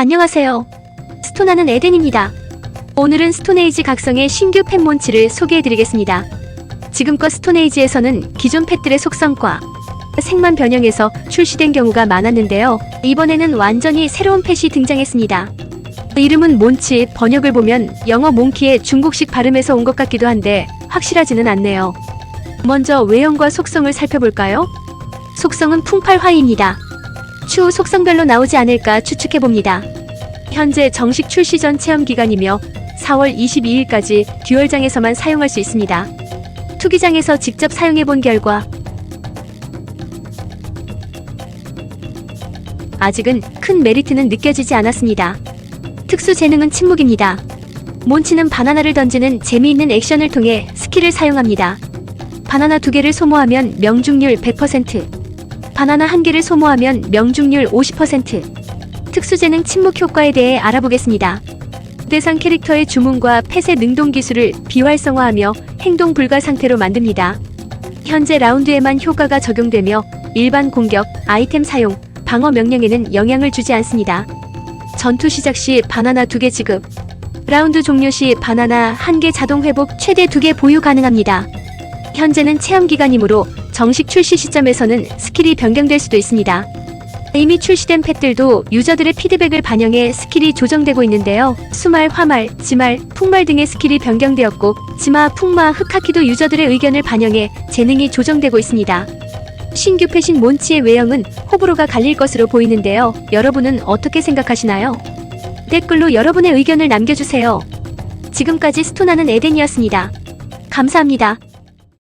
안녕하세요. 스토나는 에덴입니다. 오늘은 스톤에이지 각성의 신규 펫 몬치를 소개해드리겠습니다. 지금껏 스톤에이지에서는 기존 펫들의 속성과 색만 변형해서 출시된 경우가 많았는데요. 이번에는 완전히 새로운 펫이 등장했습니다. 이름은 몬치, 번역을 보면 영어 몽키의 중국식 발음에서 온 것 같기도 한데 확실하지는 않네요. 먼저 외형과 속성을 살펴볼까요? 속성은 풍팔화이입니다. 추후 속성별로 나오지 않을까 추측해봅니다. 현재 정식 출시 전 체험 기간이며 4월 22일까지 듀얼장에서만 사용할 수 있습니다. 투기장에서 직접 사용해본 결과 아직은 큰 메리트는 느껴지지 않았습니다. 특수 재능은 침묵입니다. 몬치는 바나나를 던지는 재미있는 액션을 통해 스킬을 사용합니다. 바나나 두 개를 소모하면 명중률 100%, 바나나 한 개를 소모하면 명중률 50%. 특수 재능 침묵 효과에 대해 알아보겠습니다. 대상 캐릭터의 주문과 펫의 능동 기술을 비활성화하며 행동 불가 상태로 만듭니다. 현재 라운드에만 효과가 적용되며 일반 공격, 아이템 사용, 방어 명령에는 영향을 주지 않습니다. 전투 시작 시 바나나 두개 지급. 라운드 종료 시 바나나 한개 자동 회복 최대 두개 보유 가능합니다. 현재는 체험 기간이므로 정식 출시 시점에서는 스킬이 변경될 수도 있습니다. 이미 출시된 펫들도 유저들의 피드백을 반영해 스킬이 조정되고 있는데요. 수말, 화말, 지말, 풍말 등의 스킬이 변경되었고 지마, 풍마, 흑하키도 유저들의 의견을 반영해 재능이 조정되고 있습니다. 신규 펫인 몬치의 외형은 호불호가 갈릴 것으로 보이는데요. 여러분은 어떻게 생각하시나요? 댓글로 여러분의 의견을 남겨주세요. 지금까지 스토나는 에덴이었습니다. 감사합니다.